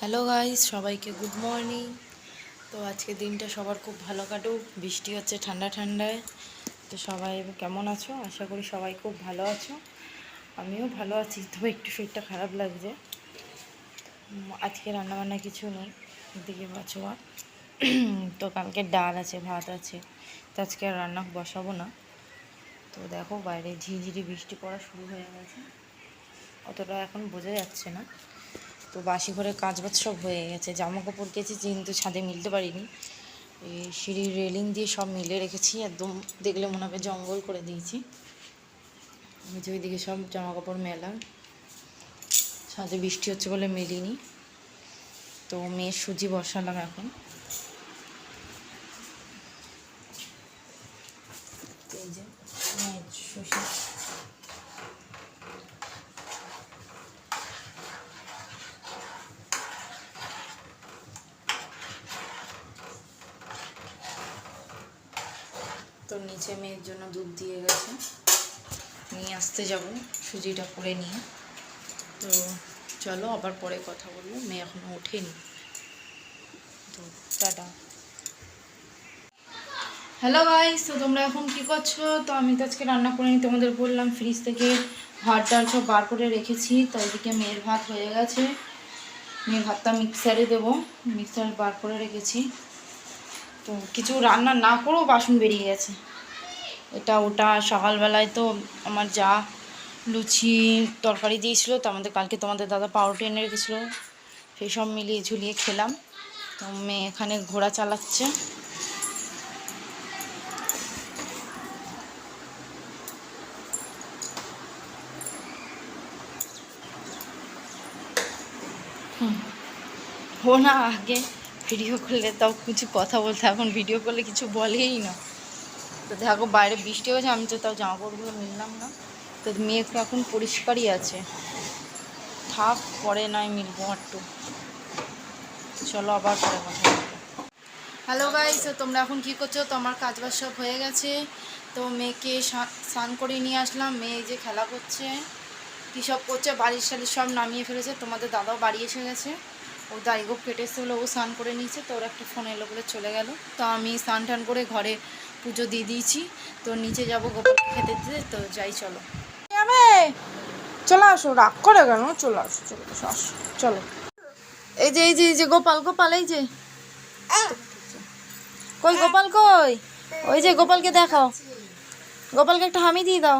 Hello guys সবাইকে good morning তো আজকে দিনটা সবার খুব ভালো কাটুক। বৃষ্টি হচ্ছে ঠান্ডা ঠান্ডায়। তো সবাই কেমন আছো? আশা করি সবাই খুব ভালো আছো। আমিও ভালো আছি। তবে একটু শরীরটা খারাপ লাগছে। আজকে রান্নাবান্না কিছু নেই। দিকে বাছোয়া তো কালকে ডাল আছে, ভাত আছে। তো আজকে আর রান্না বসাবো না। তো দেখো বাইরে ঝিঝিরি বৃষ্টি পড়া শুরু হয়ে গেছে। অতটা এখন বোঝা যাচ্ছে না। তো বাসি ঘরে কাজ বাজ সব হয়ে গেছে। জামা কাপড় কেচেছি কিন্তু ছাদে মিলতে পারিনি এই সিঁড়ির রেলিং দিয়ে সব মিলে রেখেছি, একদম দেখলে মনে হবে জঙ্গল করে দিয়েছি। যে ওইদিকে সব জামা কাপড় মেলা, ছাদে বৃষ্টি হচ্ছে বলে মেলিনি। তো মেয়ের সুজি বসালাম এখন তো এই যে মায়ের সুজি তো নিচে মেয়ের জন্য দুধ দিয়ে গেছে। নিয়ে আসতে যাব সুজিটা করে নিয়ে। তো চলো আবার পরে কথা বলব, মেয়ে এখনও ওঠেনি। তো টাটা। হ্যালো গাইস তো তোমরা এখন কি করছ? তো আমি তো আজকে রান্না করে নি তোমাদের বললাম ফ্রিজ থেকে ভাত, ডাল সব বার করে রেখেছি তো এদিকে মেয়ের ভাত হয়ে গেছে। মেয়ের ভাতটা মিক্সারে দেবো মিক্সার বার করে রেখেছি। তো কিছু রান্না না করেও বাসন বেরিয়ে গেছে। এটা ওটা সকালবেলায় তো আমার যা লুচি তরকারি দিয়েছিল, তো আমাদের কালকে তোমাদের দাদা পাউরুটি এনে রেখেছিলো। সেই সব মিলিয়ে ঝুলিয়ে খেলাম। তো মেয়ে এখানে ঘোড়া চালাচ্ছে। হুম। ও না, আগে ভিডিও করলে তাও কিছু কথা বলতে এখন ভিডিও করলে কিছু বলেই না। তো দেখো, বাইরে বৃষ্টি হয়েছে, আমি তো তাও জামা কাপড়গুলো মিললাম না। তো মেঘ এখন পরিষ্কারই আছে। থাক, পরে নয় মিলবো একটু চলো আবার পরে কথা হ্যালো গাইস তো তোমরা এখন কি করছ? তো আমার কাজ বাজ সব হয়ে গেছে। তো মেয়েকে স্নান করে নিয়ে আসলাম। মেয়ে যে খেলা করছে, কী সব করছে, বাড়ির সালি সব নামিয়ে ফেলেছে। তোমাদের দাদাও বাড়ি এসে গেছে। ও দাড়িগোপ কেটে এসে বলে ও স্নান করে নিয়েছে, তো ওর একটা ফোন এলো বলে চলে গেল। তো আমি স্নান টান করে ঘরে পুজো দিয়ে দিয়েছি, তো নিচে যাব গোপালকে খেতে দিতে, তো যাই চলো। চলে আসো, রাগ করে কেন? চলে আসো চলে আসো আসো, চলো। এই যে এই যে এই যে, গোপাল গোপাল, এই যে। কই, গোপাল কই? ওই যে, গোপালকে দেখাও। গোপালকে একটা হামি দিয়ে দাও।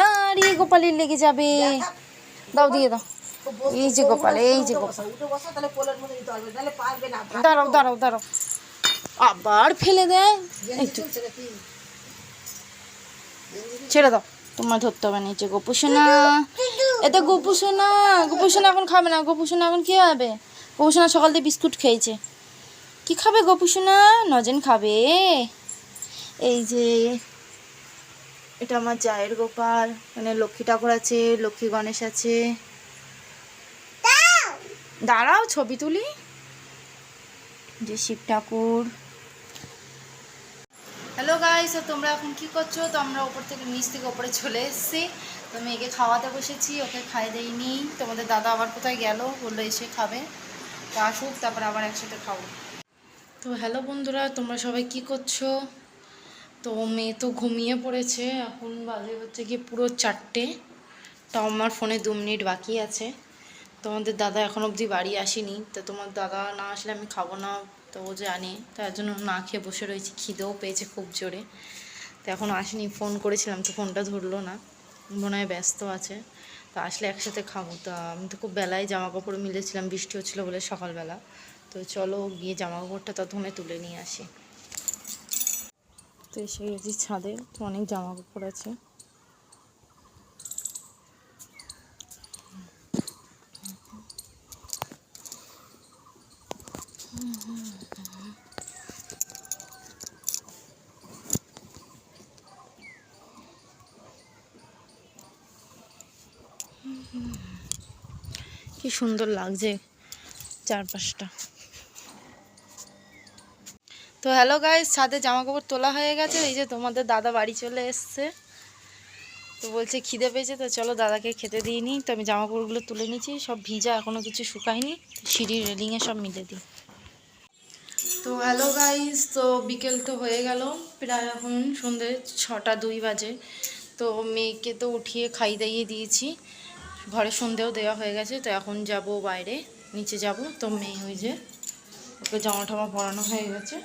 আরে, গোপালের লেগে যাবে। দাও, দিয়ে দাও। এই যে গোপাল, এই যে গোপাল। দাঁড়াও দাঁড়াও দাঁড়াও। আবার ফেলে দেয়? ছেড়ে দাও। তোমার ধরতে হবে না এই যে গোপুসোনা এটা গোপুসোনা গোপুসোনা এখন খাবে না গোপুসোনা এখন কি হবে? গোপুসোনা সকাল দিয়ে বিস্কুট খেয়েছে। কি খাবে গোপুসোনা নজেন খাবে। এই যে এটা আমার জায়ের গোপাল। মানে লক্ষ্মী ঠাকুর আছে লক্ষ্মী গণেশ আছে। দাঁড়াও। ছবি তুলি। যে শিব ঠাকুর। হ্যালো গাইস তোমরা এখন কি করছ? তো আমরা ওপর থেকে নিচ থেকে ওপরে চলে এসেছি। তো মেয়েকে খাওয়াতে বসেছি ওকে খাই দেয়নি তোমাদের দাদা আবার কোথায় গেল? বলল এসে খাবে। তো আসুক তারপর আবার একসাথে খাব। তো হ্যালো বন্ধুরা তোমরা সবাই কি করছ? তো মেয়ে তো ঘুমিয়ে পড়েছে, এখন বাজে হচ্ছে কি পুরো চারটে। তো আমার ফোনে দু মিনিট বাকি আছে। তোমাদের দাদা এখন অবধি বাড়ি আসেনি, তো তোমার দাদা না আসলে আমি খাব না, তো ও জানে। তার জন্য না খেয়ে বসে রয়েছি, খিদেও পেয়েছে খুব জোরে। তো এখন আসেনি, ফোন করেছিলাম তো ফোনটা ধরলো না, মনে হয় ব্যস্ত আছে। তো আসলে একসাথে খাব, তা আমি তো খুব বেলায় জামা কাপড় মিলেছিলাম, বৃষ্টি হচ্ছিল বলে সকালবেলা। তো চলো গিয়ে জামা কাপড়টা ততক্ষণে তুলে নিয়ে আসি। তো এসে গেছি ছাদে তো অনেক জামা কাপড় আছে। কি সুন্দর লাগছে চারপাশটা। তো হ্যালো গাইস ছাদে জামা কাপড় তোলা হয়ে গেছে। এই যে তোমাদের দাদা বাড়ি চলে এসছে। তো বলছে খিদে পেয়েছে, তো চলো দাদাকে খেতে দিইনি তো আমি জামা কাপড়গুলো তুলে নিয়েছি, সব ভিজা এখনও কিছু শুকায়নি। সিঁড়ির রেলিংয়ে সব মিলে দিই। তো হ্যালো গাইস তো বিকেল তো হয়ে গেল, প্রায় এখন সন্ধে ছটা দুই বাজে। তো মেয়েকে তো উঠিয়ে খাই দাইয়ে দিয়েছি। ঘরে সন্ধেও দেওয়া হয়ে গেছে, তো এখন যাব বাইরে, নিচে যাব। তো মেয়ে ওই যে, ওকে জামা টামা পরানো হয়ে গেছে।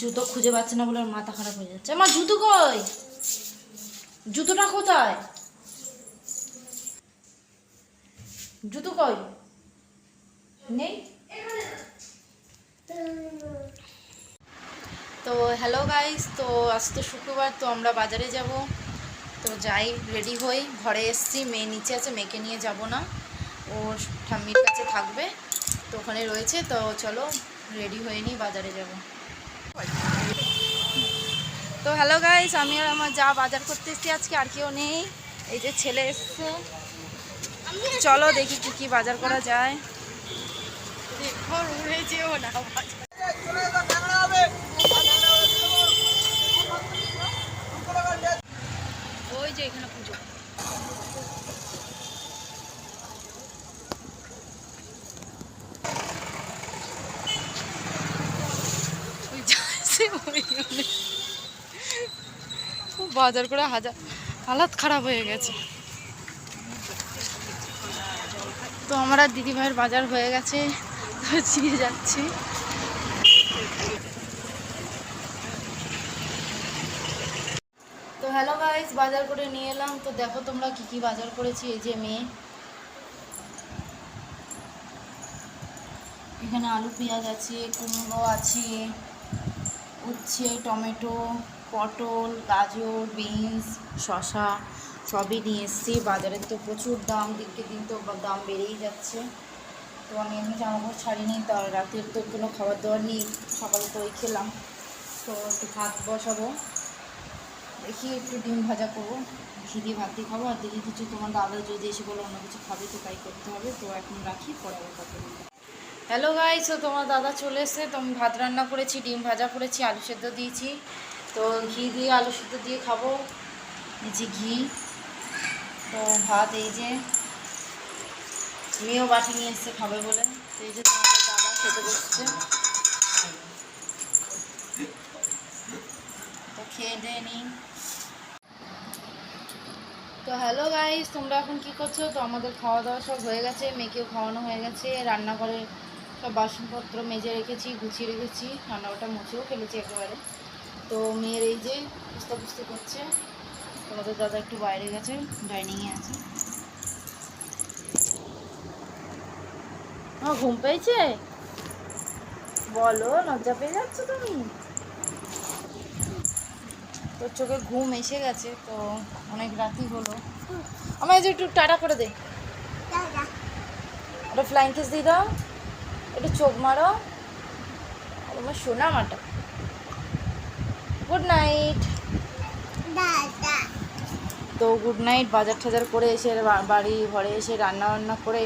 জুতো খুঁজে পাচ্ছে না বলে মাথা খারাপ হয়ে যাচ্ছে। আমার জুতো কই? জুতোটা কোথায়? জুতো কই? নেই? তো হ্যালো গাইস তো আজ তো শুক্রবার, তো আমরা বাজারে যাব। তো যাই রেডি হই। ঘরে এসছি, মেয়ে নিচে আছে, মেয়েকে নিয়ে যাব না। ও ঠাম্মির কাছে থাকবে। তো ওখানে রয়েছে, তো চলো রেডি হয়ে নিই, বাজারে যাব। তো হ্যালো গাইস আমি আর আমার যা বাজার করতে এসেছি আজকে, আর কেউ নেই। এই যে ছেলে এসছে। চলো দেখি কি কি বাজার করা যায়। ওই যে এখানে পুজো ওই যাচ্ছে ওইখানে। বাজার করে হাজার হালাত খারাপ হয়ে গেছে। তো আমরা দিদি ভাইয়ের বাজার হয়ে গেছে। চিয়ে যাচ্ছি। তো হ্যালো গাইস বাজার করে নিয়ে এলাম। তো দেখো তোমরা কি কি বাজার করেছি, এই যে মেয়ে। এখানে আলু, পেঁয়াজ আছে, কুমড়ো আছে, উচ্ছে, টমেটো পটল, গাজর, বিনস, শসা সবই নিয়ে এসেছি। বাজারের তো প্রচুর দাম, দিনকে দিন তো দাম বেড়েই যাচ্ছে। তো আমি এমনি জামা কাপড় ছাড়িনি, তো আর রাতের তো কোনো খাবার দাবার নেই, সকালে তো ওই খেলাম। তো একটু ভাত বসাবো, দেখি একটু ডিম ভাজা করব। ঘি দিয়ে ভাত দিয়ে খাব, আর দেখি কিছু তোমার দাদা যদি এসে বলে অন্য কিছু খাবে তো তাই করতে হবে। তো এখন রাখি, পরে কথা হ্যালো গাইস তো তোমার দাদা চলে এসে তো ভাত রান্না করেছি, ডিম ভাজা করেছি, আলু সেদ্ধ দিয়েছি। তো ঘি দিয়ে, আলু সেদ্ধ দিয়ে খাব। এই যে ঘি, তো ভাত এই যে মেয়েও বাটি নিয়ে এসছে খাবে বলে। তো এই যে দাদা খেতে বসছে। তো খেয়ে দিয়ে তো হ্যালো গাইস, তোমরা এখন কি করছ? তো আমাদের খাওয়া দাওয়া সব হয়ে গেছে, মেয়েকেও খাওয়ানো হয়ে গেছে। রান্নাঘরে সব বাসনপত্র মেজে রেখেছি, গুছিয়ে রেখেছি, রান্নাঘরটা মুছেও ফেলেছি একেবারে। তো মেয়ের এই যে পুস্তি করছে তোমাদের দাদা একটু বাইরে গেছে ডাইনিংয়ে আছে। আমার ঘুম পেয়েছে? বলো লজ্জা পেয়ে যাচ্ছ তুমি? তোর চোখে ঘুম এসে গেছে তো অনেক রাতই হলো। আমায় যে একটু টাটা করে দে। একটা ফ্লাইং কিস দিয়ে দাও একটু চোখ মারো। আর আমার সোনা মাটা। গুড নাইট তো গুড নাইট বাজার টাজার করে এসে বাড়ি ঘরে এসে রান্না বান্না করে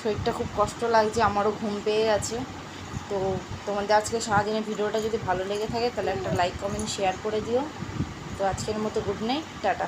শরীরটা খুব কষ্ট লাগছে আমারও ঘুম পেয়ে গেছে। তো তোমাদের আজকে সারাদিনের ভিডিওটা যদি ভালো লেগে থাকে তাহলে একটা লাইক কমেন্ট শেয়ার করে দিও। তো আজকের মতো গুড নাইট টাটা।